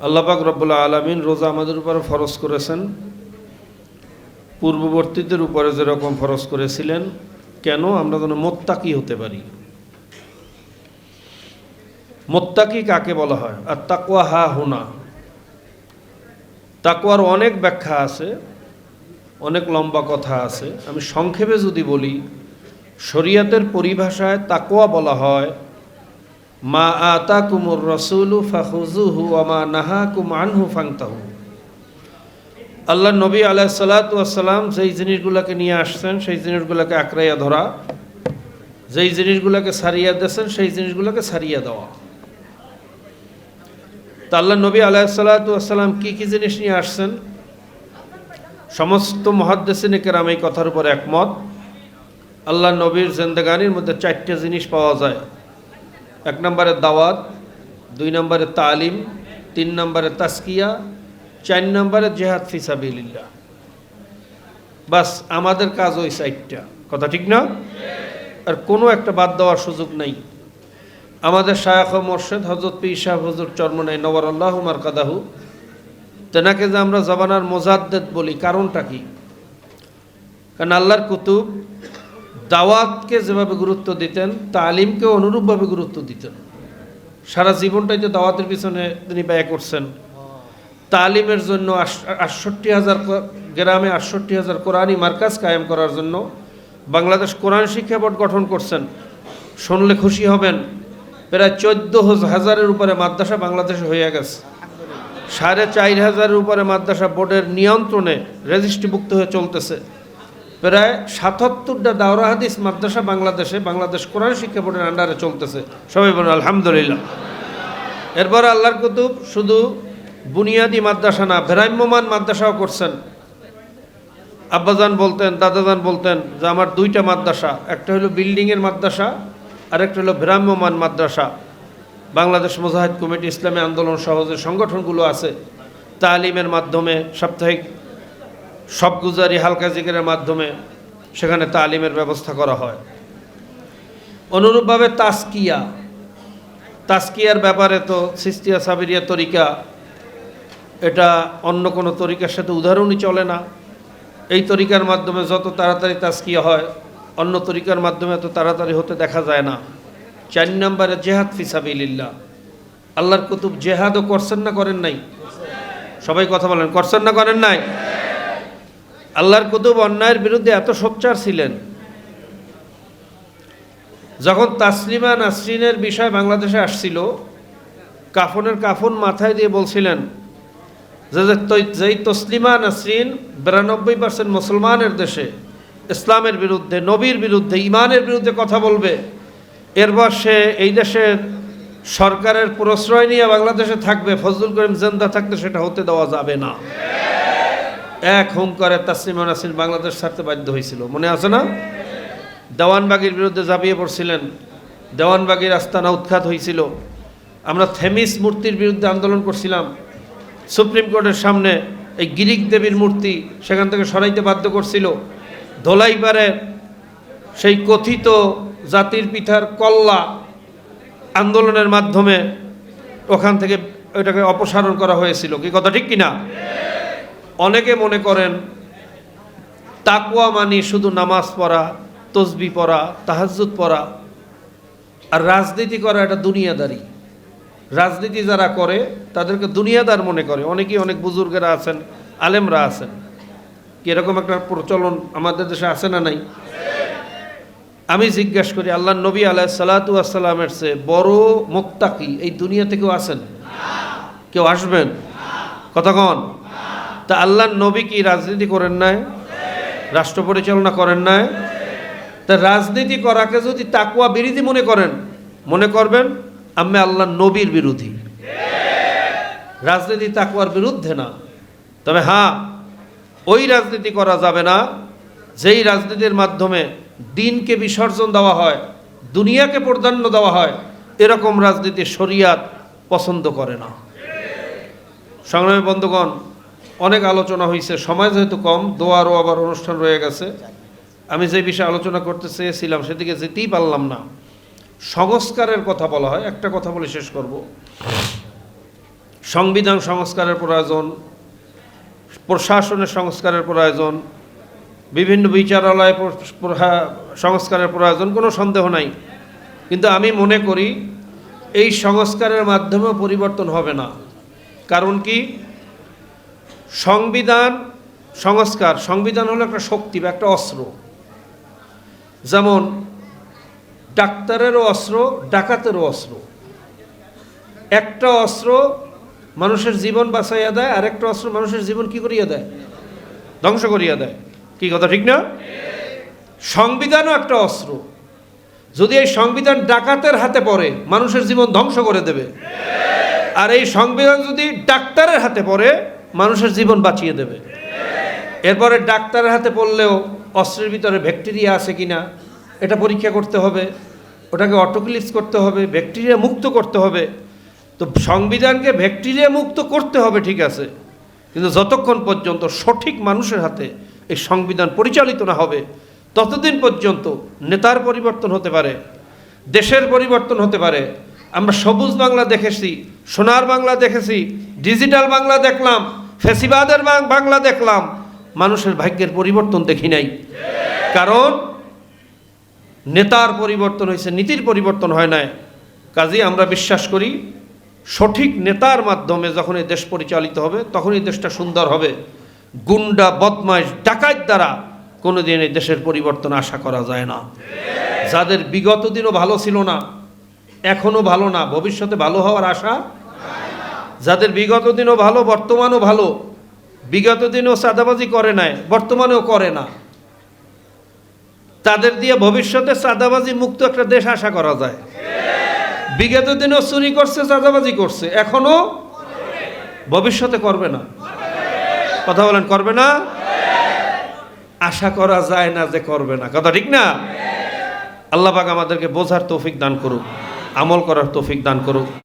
আল্লাপাক রব্বুল্লা আলমিন রোজা আমাদের উপরে ফরজ করেছেন। পূর্ববর্তীদের উপরে যেরকম ফরজ করেছিলেন, কেন আমরা যেন মোত্তাকি হতে পারি? মোত্তাকি কাকে বলা হয়? আর তাকুয়া হা হোনা। তাকুয়ার অনেক ব্যাখ্যা আছে, অনেক লম্বা কথা আছে। আমি সংক্ষেপে যদি বলি, শরিয়াতের পরিভাষায় তাকুয়া বলা হয় মা আতা কুমুর রসুলু ফাহুজুহু আমা নাহা কুম ফাংতাহু আল্লাহ নবী আলাহ সালাতাম যেই জিনিসগুলোকে নিয়ে আসছেন, সেই জিনিসগুলোকে আঁকড়াইয়া ধরা, যেই জিনিসগুলোকে সারিয়া দিয়েছেন, সেই জিনিসগুলোকে সারিয়া দেওয়া। তা আল্লাহ নবী আলাহ সালাতাম কী কী জিনিস নিয়ে আসছেন? সমস্ত মহাদ্দেশিনে কেরাম এই কথার উপর একমত। আল্লাহ নবীর জেন্দেগানির মধ্যে চারটে জিনিস পাওয়া যায়। এক নম্বরে দাওয়াত, দুই নম্বরে তালিম, তিন নম্বরে তাস্কিয়া, চার নম্বরে জেহাদ ফিসাবিল্লা বাস, আমাদের কাজ ওই সাইডটা কথা ঠিক না? আর কোনো একটা বাদ দেওয়ার সুযোগ নাই। আমাদের শায়খ মোর্শেদ হজরত পি শাহ হজর চর্মনাই নবর আল্লাহ মার কাদাহু তেনাকে যে আমরা জবানার মোজাদ্দেদ বলি, কারণটা কি? কারণ আল্লাহর কুতুব দাওয়াতকে যেভাবে গুরুত্ব দিতেন, তালিমকে অনুরূপভাবে গুরুত্ব দিতেন। সারা জীবনটাই তো দাওয়াতের পিছনে তিনি ব্যয় করছেন। তালিমের জন্য আটষট্টি হাজার গ্রামে আটষট্টি হাজার কোরআনই মার্কাজ কায়েম করার জন্য বাংলাদেশ কোরআন শিক্ষা বোর্ড গঠন করছেন। শুনলে খুশি হবেন, প্রায় চোদ্দ হাজারের উপরে মাদ্রাসা বাংলাদেশে হয়ে গেছে। সাড়ে চার হাজারের উপরে মাদ্রাসা বোর্ডের নিয়ন্ত্রণে রেজিস্ট্রিভুক্ত হয়ে চলতেছে। প্রায় সাতাত্তরটা দাওরা হাদিস মাদ্রাসা বাংলাদেশে, বাংলাদেশ কোরআন শিক্ষা বোর্ডের আন্ডারে চলতেছে। সবাই বলুন, আলহামদুলিল্লাহ। এরপর আল্লাহর কুতুব শুধু বুনিয়াদি মাদ্রাসা না ভ্রাম্যমান মাদ্রাসাও করছেন। আব্বাজান বলতেন, দাদাজান বলতেন যে, আমার দুইটা মাদ্রাসা, একটা হলো বিল্ডিংয়ের মাদ্রাসা আর একটা হলো ভ্রাম্যমান মাদ্রাসা। বাংলাদেশ মোজাহিদ কমিটি ইসলামী আন্দোলন সহ যে সংগঠনগুলো আছে, তালিমের মাধ্যমে সাপ্তাহিক সব গুজারি হালকা জিকের মাধ্যমে সেখানে তালিমের ব্যবস্থা করা হয়। অনুরূপভাবে তাস্কিয়া তাস্কিয়ার ব্যাপারে তো সিস্তিয়া সাবিরিয়া তরিকা, এটা অন্য কোনো তরিকার সাথে উদাহরণই চলে না। এই তরিকার মাধ্যমে যত তাড়াতাড়ি তাস্কিয়া হয়, অন্য তরিকার মাধ্যমে এত তাড়াতাড়ি হতে দেখা যায় না। চার নম্বরে জেহাদ ফিসাবিল্লা আল্লাহর কুতুব জেহাদও করছেন না করেন নাই? সবাই কথা বলেন, করছেন না করেন নাই? আল্লাহর কুতুব অন্যায়ের বিরুদ্ধে এত সোচ্চার ছিলেন। যখন তাসলিমা নাসরিনের বিষয় বাংলাদেশে আসছিল, কাফনের কাফন মাথায় দিয়ে বলছিলেন যে যেই তসলিমা নাসরিন বিরানব্বই পার্সেন্ট মুসলমানের দেশে ইসলামের বিরুদ্ধে, নবীর বিরুদ্ধে ইমানের বিরুদ্ধে কথা বলবে, এরপর সে এই দেশের সরকারের প্রশ্রয় নিয়ে বাংলাদেশে থাকবে, ফজলুল করিম জেন্দা থাকতে সেটা হতে দেওয়া যাবে না। এক হুঙ্কারে তাসলিমা নাসির বাংলাদেশ ছাড়তে বাধ্য হয়েছিল। মনে আছে না? দেওয়ানবাগির বিরুদ্ধে ঝাঁপিয়ে পড়ছিলেন। দেওয়ানবাগির আস্তানা উৎখাত হয়েছিল। আমরা থেমিস মূর্তির বিরুদ্ধে আন্দোলন করছিলাম। সুপ্রিম কোর্টের সামনে এই গিরিক দেবীর মূর্তি সেখান থেকে সরাইতে বাধ্য করছিল। ধোলাইপাড়ের সেই কথিত জাতির পিঠার কল্লা আন্দোলনের মাধ্যমে ওখান থেকে ওইটাকে অপসারণ করা হয়েছিল। কি কথা, ঠিক কিনা? অনেকে মনে করেন তাকুয়া মানি শুধু নামাজ পড়া, তসবি পড়া তাহাজুদ পড়া। আর রাজনীতি করা এটা দুনিয়াদারি। রাজনীতি যারা করে, তাদেরকে দুনিয়াদার মনে করে। অনেকেই অনেক বুজুর্গেরা আছেন, আলেমরা আছেন। এরকম একটা প্রচলন আমাদের দেশে আছে না নাই? আমি জিজ্ঞাসা করি, আল্লাহ নবী আলাহ সালাতু আসসালামের চেয়ে বড় মোক্তাকি এই দুনিয়া থেকেও আছেন? কেউ আসবেন? কতক্ষণ তা আল্লাহ নবী কি রাজনীতি করেন নাই? রাষ্ট্র পরিচালনা করেন নাই? তা রাজনীতি করাকে যদি তাকুয়া বিরোধী মনে করেন, মনে করবেন, আমি আল্লাহ নবীর বিরোধী। রাজনীতি তাকুয়ার বিরুদ্ধে না। তবে হ্যাঁ ওই রাজনীতি করা যাবে না, যেই রাজনীতির মাধ্যমে দিনকে বিসর্জন দেওয়া হয়, দুনিয়াকে প্রাধান্য দেওয়া হয়, এরকম রাজনীতি শরিয়াত পছন্দ করে না। সংগ্রামী বন্ধুগণ অনেক আলোচনা হয়েছে সময় যেহেতু কম দোয়ারও আবার অনুষ্ঠান রয়ে গেছে। আমি যে বিষয়ে আলোচনা করতে চেয়েছিলাম সেদিকে যেতেই পারলাম না। সংস্কারের কথা বলা হয়, একটা কথা বলে শেষ করব। সংবিধান সংস্কারের প্রয়োজন, প্রশাসনের সংস্কারের প্রয়োজন, বিভিন্ন বিচারালয় সংস্কারের প্রয়োজন, কোনো সন্দেহ নাই। কিন্তু আমি মনে করি, এই সংস্কারের মাধ্যমেও পরিবর্তন হবে না। কারণ কি? সংবিধান, সংস্কার, সংবিধান হলো একটা শক্তি বা একটা অস্ত্র। যেমন, ডাক্তারেরও অস্ত্র, ডাকাতেরও অস্ত্র। একটা অস্ত্র মানুষের জীবন বাঁচাইয়া দেয় আর একটা অস্ত্র মানুষের জীবন কি করিয়া দেয়? ধ্বংস করিয়া দেয়। কি কথা, ঠিক না? সংবিধানও একটা অস্ত্র। যদি এই সংবিধান ডাকাতের হাতে পড়ে, মানুষের জীবন ধ্বংস করে দেবে। আর এই সংবিধান যদি ডাক্তারের হাতে পড়ে মানুষের জীবন বাঁচিয়ে দেবে। এরপরে ডাক্তারের হাতে পড়লেও অস্ত্রের ভিতরে ব্যাকটেরিয়া আছে কি না এটা পরীক্ষা করতে হবে, ওটাকে অটোক্লিপস করতে হবে, ব্যাকটেরিয়া মুক্ত করতে হবে। তো সংবিধানকে ব্যাকটেরিয়া মুক্ত করতে হবে, ঠিক আছে। কিন্তু যতক্ষণ পর্যন্ত সঠিক মানুষের হাতে এই সংবিধান পরিচালিত না হবে, ততদিন পর্যন্ত নেতার পরিবর্তন হতে পারে, দেশের পরিবর্তন হতে পারে। আমরা সবুজ বাংলা দেখেছি, সোনার বাংলা দেখেছি, ডিজিটাল বাংলা দেখলাম ফেসিবাদের বাংলা দেখলাম, মানুষের ভাগ্যের পরিবর্তন দেখি নাই। কারণ নেতার পরিবর্তন হয়েছে, নীতির পরিবর্তন হয় নাই। কাজেই আমরা বিশ্বাস করি, সঠিক নেতার মাধ্যমে যখন এই দেশ পরিচালিত হবে তখন এই দেশটা সুন্দর হবে। গুন্ডা, বদমাইশ, ডাকাত দ্বারা কোনোদিন এই দেশের পরিবর্তন আশা করা যায় না। যাদের বিগত দিনও ভালো ছিল না, এখনও ভালো না, ভবিষ্যতে ভালো হওয়ার আশা যাদের বিগত দিনও ভালো, বর্তমানও ভালো। বিগত দিনও চাঁদাবাজি করে নাই, বর্তমানেও করে না। তাদের দিয়ে ভবিষ্যতে চাঁদাবাজি মুক্ত একটা দেশ আশা করা যায়। বিগত দিনও চুরি করছে, চাঁদাবাজি করছে এখনও ভবিষ্যতে করবে না। কথা বলেন, করবে না? আশা করা যায় না যে করবে না। কথা ঠিক না? আল্লাহ পাক আমাদেরকে বোঝার তৌফিক দান করুক, আমল করার তৌফিক দান করুক।